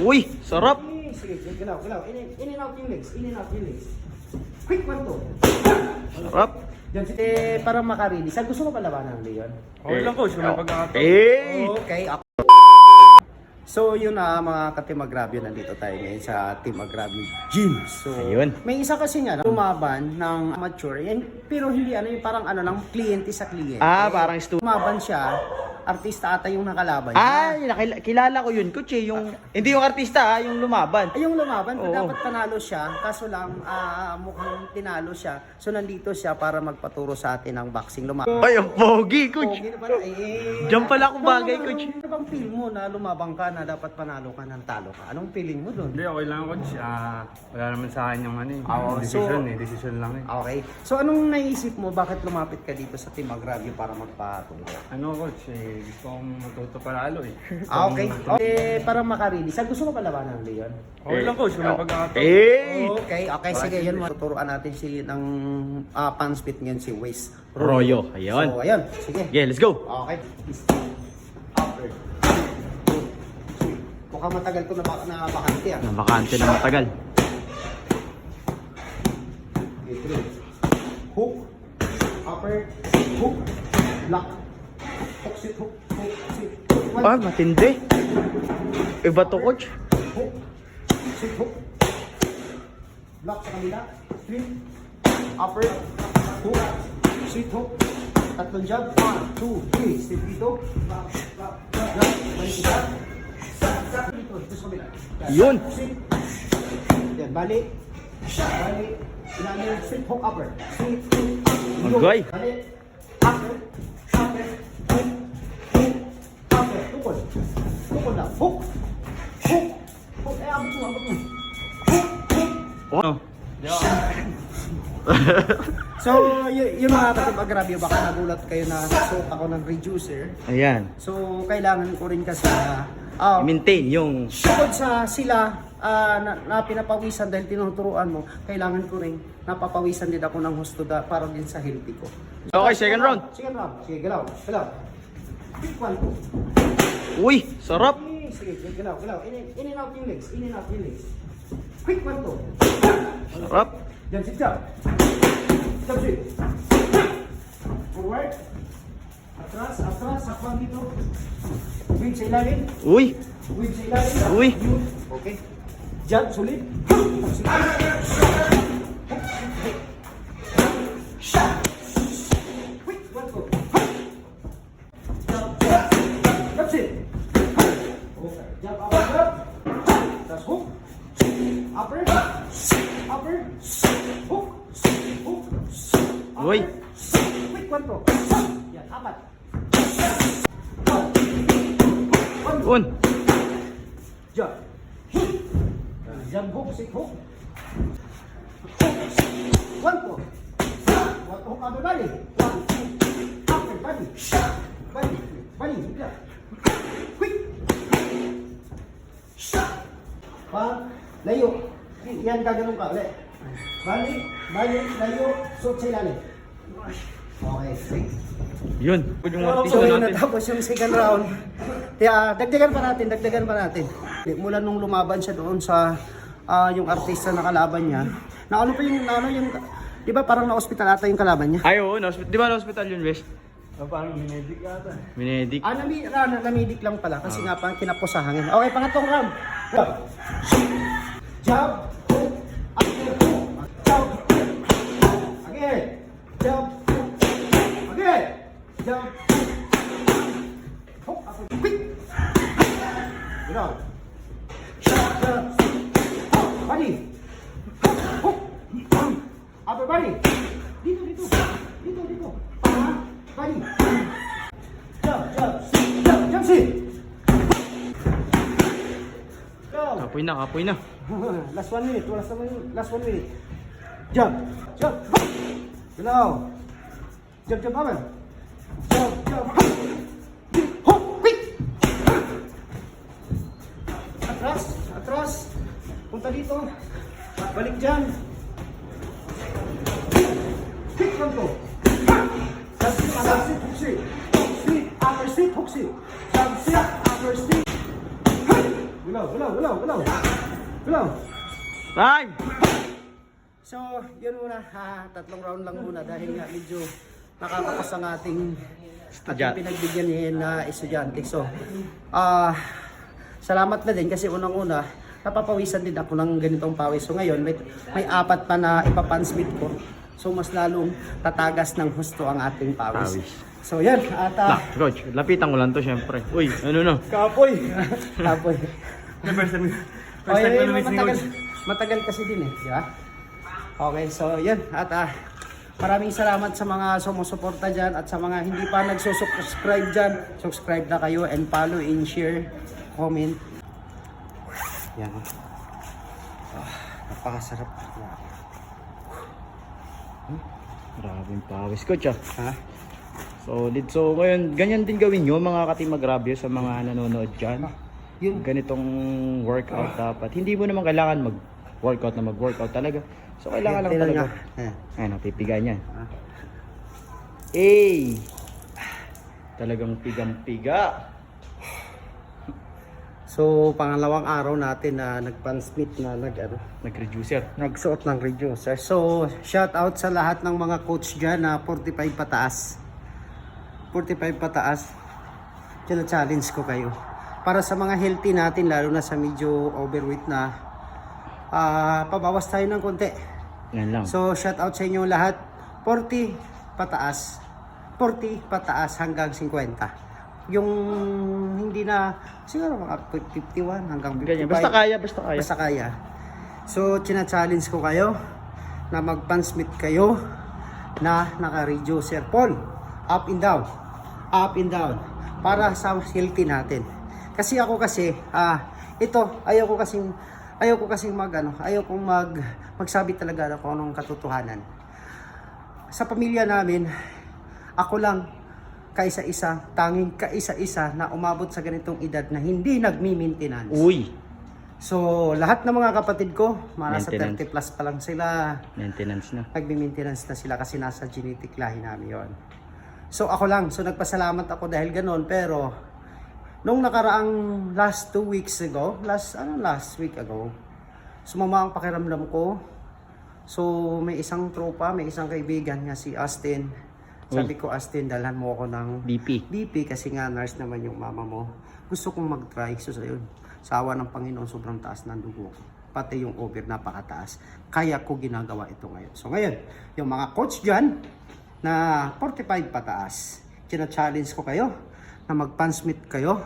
Uy, sarap. Eh, Sige, galaw, galaw. In, in and out yung legs. In and out yung legs. Quick one to. Sarap. Yan, eh, para makarelease. Saan gusto mo palabanan, Leon? Okay lang coach, may pagkakataon. Eh! Okay, ako. So yun na mga ka-Team Agravio, nandito tayo ngayon sa Team Agravio Gym. So Ayun. may isa kasi nga lumaban ng amateur, yan, pero hindi ano yung parang ano lang, kliyente sa kliyente. Ah, parang stu... Lumaban siya, artista ata yung nakalaban niya. Ah, nakila- kilala ko yun, eh. Yung, hindi yung artista ah, yung lumaban. Ay, yung lumaban, Oo. dapat panalo siya, kaso lang ah, mukhang tinalo siya. So nandito siya para magpaturo sa atin ng boxing lumaban. Ay, ang pogi, coach. Pogi na pala, eh. Diyan pala ako bagay, Ano, coach. Ano bang feel mo na lumabang ka na dapat panalo ka ng talo ka? Anong feeling mo doon? Hindi, okay lang coach. Ah, wala naman sa akin yung ano eh. Oo, decision so- eh, decision lang eh. Okay. So anong naisip mo bakit lumapit ka dito sa Team Agravio para magpaturo? Ano coach, eh, gusto kong matuto palalo eh. Gusto Ah, okay. Okay, para makarelease. Saan gusto mo palabanan, Leon? Okay lang coach, may pagkakataon. Eh! Okay, okay. Sige, yun. Tuturuan natin si ng uh, panspit ngayon si Waze. Royo. Ayun. So, ayun. Sige. Yeah, let's go. Okay. Upper. Mukhang matagal ko na, ba- na bakante ah. Na bakante na matagal. Okay, three. Hook. Upper. Hook. Lock. Hook, sit, hook. Hook, sit. One. Ah, matindi. Iba to, coach. Hook. Sit, hook. Lock sa kanila. Three. Upper. Hook. Sit, hook. Tatlong jab. One, two, three. Step dito. Lock, lock, lock. Balik isa. Dito, dito sa kabila. Yan. Yun. Sit. Yan, balik. Balik. Ilalim. Sit, hook, upper. Sit, hook. Agay. Balik. Tukol. Tukol lang. Hook. Hook. Hook. Eh, abot mo, abot mo. Oh. So, y- yung mga katipag-grabyo, baka nagulat kayo na suot ako ng reducer. Ayan. So, kailangan ko rin kasi na ah, Maintain yung... bukod sa sila ah, na, na pinapawisan dahil tinuturuan mo, kailangan ko rin napapawisan din ako ng husto da, para din sa healthy ko. Okay, second round. Second round. Sige, galaw. Galaw. Pick one. Uy, sarap. Sige, galaw, galaw. In, in and out yung legs. In and out yung legs. Quick one to. Sarap. Yan, sit down. Jump sit. Forward. Atras, atras. Sakwan dito. Wing sa ilalim. Uy. Wing sa ilalim. Uy. Okay. Jump, sulit. Quick, Uy. One go. Yan, apat. Un. Jump. Jump hook, sit hook. Go. One hook body. One, two. Upper body. Body. Body. Yeah. Quick. One. Layo. Yan gaganon ka ulit. Balik. Balik. Layo. Suot sa ilalim. Okay. Quick. Yun. Yung So artista yun natin. natapos yung second round. Kaya dagdagan pa natin, dagdagan pa natin. Mula nung lumaban siya doon sa ah, yung artista na kalaban niya. Na ano pa yung na ano yung di ba parang na-hospital ata yung kalaban niya? Ay, oo. na- Di ba na hospital yun, Wes? Ah, parang minedic. Minedik. Ah, nami, ah, na, namidik lang pala kasi nga parang kinapos sa hangin. Okay, pangatlong round. Jab. Hook. Again. Jab. Hook. Upper. Quick. Gano'n. Jab. Jab. Hook. Body. Hook. Hook. Upper body. Dito, dito. Dito, dito. Panga. Body. Jump, jump, jump, jump, sit. Go. Kapoy na, kapoy na. last one minute, last one minute, last one minute. Jump, jump, Galaw. Jump, jump, haman. Jump, jump, Hook, quick. Atras, atras. Punta dito. Balik dyan. Quick lang to. Jump, sit, upper sit, hook sit. Sit, upper sit, hook sit. Jump, sit, upper sit. Gulaw, gulaw, gulaw, gulaw. Gulaw. Time! So, yun muna. Ha, tatlong round lang muna dahil nga medyo nakakapos ang ating ating pinagbigyan ni na estudyante. So, ah salamat na din kasi unang-una, napapawisan din ako ng ganitong pawis. So ngayon, may, may apat pa na ipapansmith ko. So mas lalong tatagas ng husto ang ating pawis. Pawis. So yan, at ah, Lah, coach, lapitan ko lang to syempre. Uy, ano no? kapoy. kapoy. First time, Oh, yun, yun, matagal, matagal kasi din eh, di ba? Okay, so yun. At ah, maraming salamat sa mga sumusuporta dyan at sa mga hindi pa nagsusubscribe dyan. Subscribe na kayo and follow and share, comment. Yan. Ah, napakasarap. Maraming pawis, coach ah. Ha? Solid. So ngayon, ganyan din gawin nyo mga katimag-grabyo sa mga nanonood dyan. Yung Ganitong workout dapat. Hindi mo naman kailangan mag-workout na mag-workout talaga. So kailangan lang talaga. nga. Ayan. Ay, yan. Ah. Eh! Talagang pigang-piga. So, pangalawang araw natin na nag-pansmith na nag ano, Nag-reducer. nagsuot ng reducer. So, shout out sa lahat ng mga coach dyan na 45 pataas. 45 pataas. Challenge ko kayo. Para sa mga healthy natin, lalo na sa medyo overweight na, ah pabawas tayo ng konti. Yan lang. So, shout out sa inyo lahat. 40 pataas. 40 pataas hanggang 50. Yung hindi na, siguro mga 51 hanggang 55. Ganyan. Basta kaya, basta kaya. Basta kaya. So, china-challenge ko kayo na mag-pansmith kayo na naka-reducer pole. Up and down. Up and down. Para sa healthy natin. Kasi ako kasi, ah, ito, ayaw ko kasing, ayaw ko kasing mag, ano, ayaw kong mag, magsabi talaga ako ng katotohanan. Sa pamilya namin, ako lang kaisa-isa, tanging kaisa-isa na umabot sa ganitong edad na hindi nagmi-maintenance. Uy! So, lahat ng mga kapatid ko, mga Maintenance. 30 plus pa lang sila, Maintenance na. nagbi-maintenance na sila kasi nasa genetic lahi namin yon. So, ako lang. So, nagpasalamat ako dahil ganon. Pero, nung nakaraang last two weeks ago, last, ano, last week ago, sumama ang pakiramdam ko. So, may isang tropa, may isang kaibigan nga si Austin. Sabi ko, Austin, dalhan mo ako ng BP. BP kasi nga nurse naman yung mama mo. Gusto kong mag-try. So, yun. Sa awa ng Panginoon, sobrang taas ng dugo ko. Pati yung over, napakataas. Kaya ko ginagawa ito ngayon. So ngayon, yung mga coach dyan na 45 pataas, challenge ko kayo na mag-pansmith kayo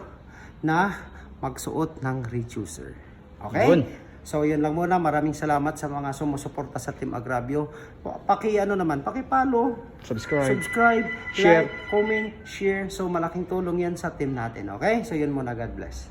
na magsuot ng reducer. Okay? Yun. So yun lang muna. Maraming salamat sa mga sumusuporta sa Team Agravio. Paki ano naman, paki follow, Subscribe. subscribe, Share. like, comment, share. So malaking tulong yan sa team natin. Okay? So yun muna. God bless.